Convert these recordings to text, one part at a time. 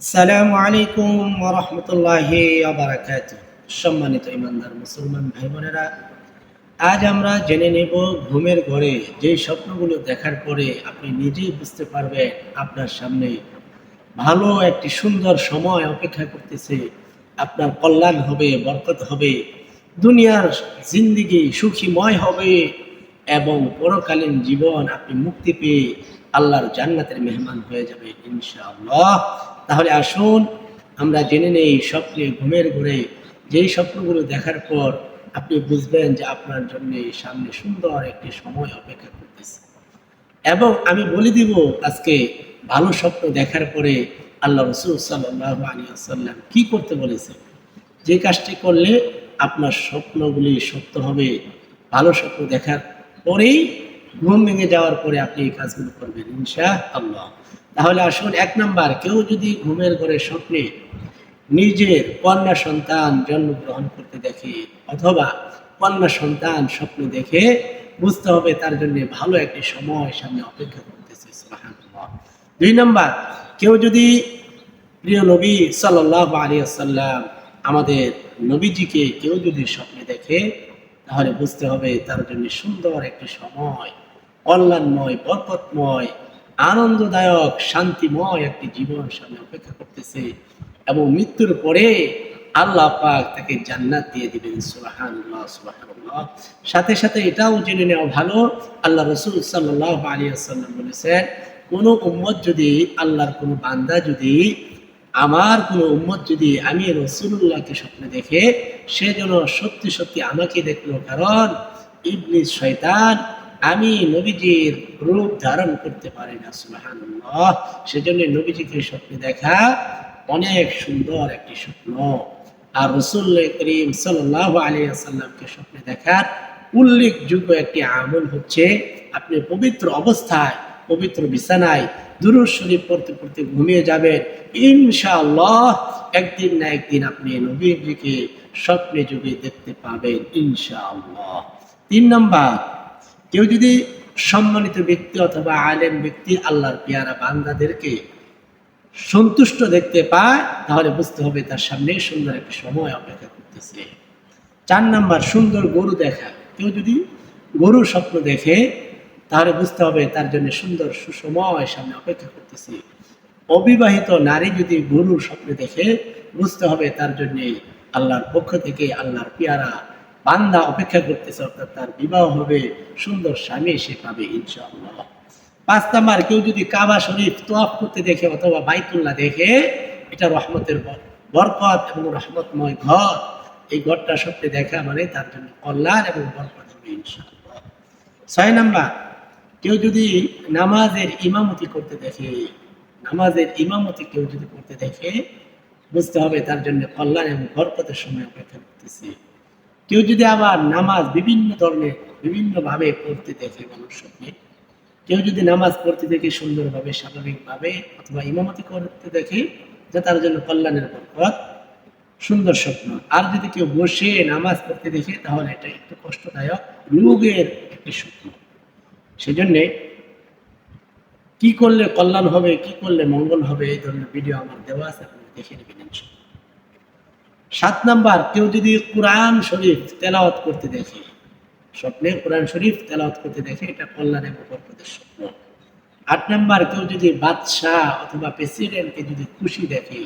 আসসালামু আলাইকুম রহমতুল্লাহি আবরাকাত সম্মানিত ইমানদার মুসলমান ভাই বোনেরা আজ আমরা জেনে নেব ঘুমের ঘরে যে স্বপ্নগুলো দেখার পরে আপনি নিজেই বুঝতে পারবেন আপনার সামনে ভালো একটি সুন্দর সময় অপেক্ষা করতেছে, আপনার কল্যাণ হবে, বরকত হবে, দুনিয়ার জিন্দিগি সুখীময় হবে এবং পরকালীন জীবন আপনি মুক্তি পেয়ে আল্লাহর জান্নাতের মেহমান হয়ে যাবে ইনশাআল্লাহ। তাহলে আসুন, আমরা জেনে নেই স্বপ্নে, ঘুমের ঘুরে, যেই স্বপ্নগুলো দেখার পর আপনি বুঝবেন যে আপনার জন্য সামনে সুন্দর একটি সময় অপেক্ষা করতেছে। এবং আমি বলে দিব, আজকে ভালো স্বপ্ন দেখার পরে আল্লাহ রসুল সাল্লাহ আলী আসাল্লাম কি করতে বলেছে? যে কাজটি করলে আপনার স্বপ্নগুলি সত্য হবে, ভালো স্বপ্ন দেখার পরেই ঘুম ভেঙে যাওয়ার পরে আপনি এই কাজগুলো করবেন ইনশা আল্লাহ তাহলে আসুন, এক নাম্বার, কেউ যদি ঘুমের ঘরে স্বপ্নে নিজের কন্যা সন্তান জন্মগ্রহণ করতে দেখে অথবা কন্যা সন্তান স্বপ্ন দেখে বুঝতে হবে তার জন্য ভালো একটি সময় সামনে অপেক্ষা করতেছে দুই নাম্বার, কেউ যদি প্রিয় নবী সাল্লাহ আলী আসাল্লাম আমাদের নবীজিকে কেউ যদি স্বপ্নে দেখে তাহলে বুঝতে হবে তার জন্য সুন্দর একটি সময়, কল্যাণময় বরকতময় আনন্দদায়ক, শান্তিময় একটি জীবন সামনে অপেক্ষা করতেছে এবং মৃত্যুর পরে আল্লাহ পাক তাকে জান্নাত দিয়ে দিবেন, সুবহানাল্লাহ সাথে সাথে এটাও জেনে নেওয়া ভালো, আল্লাহ রসুল সাল্লাহ আলী আসাল্লাম বলেছেন, কোনো উম্মত যদি, আল্লাহর কোনো বান্দা যদি আমার কোনো উম্মত যদি আমি রসুল্লাহকে স্বপ্নে দেখে, সে যেন সত্যি সত্যি আমাকে দেখল। কারণ ইবলিস শয়তান আমি নবীজির রূপ ধারণ করতে পারি না, সুবহানাল্লাহ। সেজন্য নবীজিকে স্বপ্নে দেখা অনেক সুন্দর একটি স্বপ্ন। আর রসুল্লাহ করিম সাল্লাহ আলী আসাল্লামকে স্বপ্নে দেখার উল্লেখযোগ্য একটি আমল হচ্ছে, আপনি পবিত্র অবস্থায় পবিত্র বিছানায় দুরুদ শরীফ পড়তে পড়তে ঘুমিয়ে যাবেন। ইনশাআল্লাহ একদিন না একদিন আপনি নবীজিকে স্বপ্নে যুগে দেখতে পাবেন, ইনশাআল্লাহ। তিন নম্বর, কেউ যদি সম্মানিত ব্যক্তি অথবা আলেম ব্যক্তি আল্লাহর পেয়ারা বান্দাদেরকে সন্তুষ্ট দেখতে পায়, তাহলে বুঝতে হবে তার সামনে সুন্দর একটা সময় অপেক্ষা করতেছে। চার নাম্বার, সুন্দর গরু দেখা। কেউ যদি গরু স্বপ্ন দেখে তাহলে বুঝতে হবে, তার জন্য সুন্দর সুসময় সামনে অপেক্ষা করতেছি। অবিবাহিত নারী যদি গরুর স্বপ্নে দেখে, বুঝতে হবে তার জন্য আল্লাহর পক্ষ থেকে আল্লাহর পেয়ারা বান্দা অপেক্ষা করতেছে, অর্থাৎ তার বিবাহ হবে, সুন্দর স্বামী সে পাবে ইনশাআল্লাহ। পাঁচ নাম্বার, কেউ যদি কাবা শরীফ তোয়াফ করতে দেখে অথবা বাইতুল্লাহ দেখে, এটা রহমতের বর- বরকত এবং রহমতময় ঘর। এই ঘরটা স্বপ্নে দেখা মানে তার জন্য কল্যাণ এবং বরকত হবে ইনশাআল্লাহ। ছয় নাম্বার কেউ যদি নামাজের ইমামতি করতে দেখে, নামাজের ইমামতি কেউ যদি করতে দেখে, বুঝতে হবে তার জন্য কল্যাণ এবং বরকতের সময় অপেক্ষা করতেছে। কেউ যদি আবার নামাজ বিভিন্ন ধরনের, বিভিন্নভাবে পড়তে দেখে মানুষ স্বপ্নে কেউ যদি নামাজ পড়তে দেখে সুন্দরভাবে, স্বাভাবিকভাবে অথবা ইমামতি করতে দেখে, যে তার জন্য কল্যাণের বরকত, সুন্দর স্বপ্ন। আর যদি কেউ বসে নামাজ পড়তে দেখে, তাহলে এটা একটু কষ্টদায়ক, রোগের একটি স্বপ্ন। সেজন্যে কি করলে কল্যাণ হবে, কি করলে মঙ্গল হবে, এই ধরনের ভিডিও আমার দেওয়া আছে আপনি দেখে নেবেন সাত নাম্বার, কেউ যদি কোরআন শরীফ তেলাওয়াত করতে দেখে স্বপ্নে কোরআন শরীফ তেলাওয়াত করতে দেখে, এটা কল্যাণ এবং বরকতের স্বপ্ন আট নাম্বার, কেউ যদি বাদশাহ অথবা প্রেসিডেন্টকে যদি খুশি দেখে,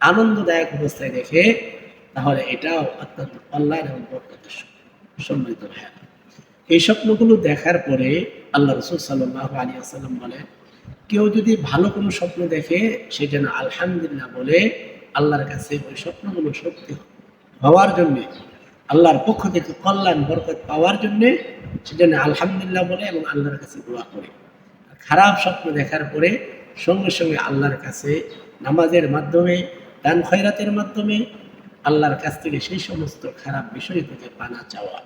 আনন্দদায়ক অবস্থায় দেখে, তাহলে এটাও অত্যন্ত কল্যাণ এবং বরকতের স্বপ্ন সম্মানিত ভাইয়া এই স্বপ্নগুলো দেখার পরে আল্লাহ রসুল সাল্লাহ আলী আসাল্লাম বলেন কেউ যদি ভালো কোনো স্বপ্ন দেখে, সে যেন আলহামদুলিল্লাহ বলে, আল্লাহর কাছে ওই স্বপ্নগুলো সত্যি হওয়ার জন্যে, আল্লাহর পক্ষ থেকে কল্যাণ, বরকত পাওয়ার জন্যে সে যেন আলহামদুলিল্লাহ বলে এবং আল্লাহর কাছে দোয়া করে। খারাপ স্বপ্ন দেখার পরে সঙ্গে সঙ্গে আল্লাহর কাছে নামাজের মাধ্যমে, দান খয়রাতের মাধ্যমে আল্লাহর কাছ থেকে সেই সমস্ত খারাপ বিষয় থেকে পানা চাওয়া।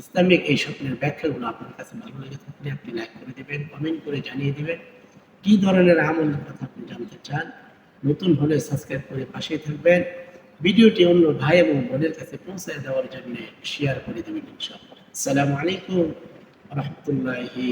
ইসলামিক এই স্বপ্নের ব্যাখ্যাগুলো আপনার কাছে ভালো লেগে থাকলে আপনি লাইক করে দেবেন কমেন্ট করে জানিয়ে দেবেন। কি ধরনের আমলের কথা আপনি জানতে চান, নতুন হলে সাবস্ক্রাইব করে পাশে থাকবেন। ভিডিওটি অন্য ভাই এবং বোনের কাছে পৌঁছে দেওয়ার জন্য শেয়ার করে দেবেন ইনশাআল্লাহ। আসসালামু আলাইকুম রহমতুল্লাহি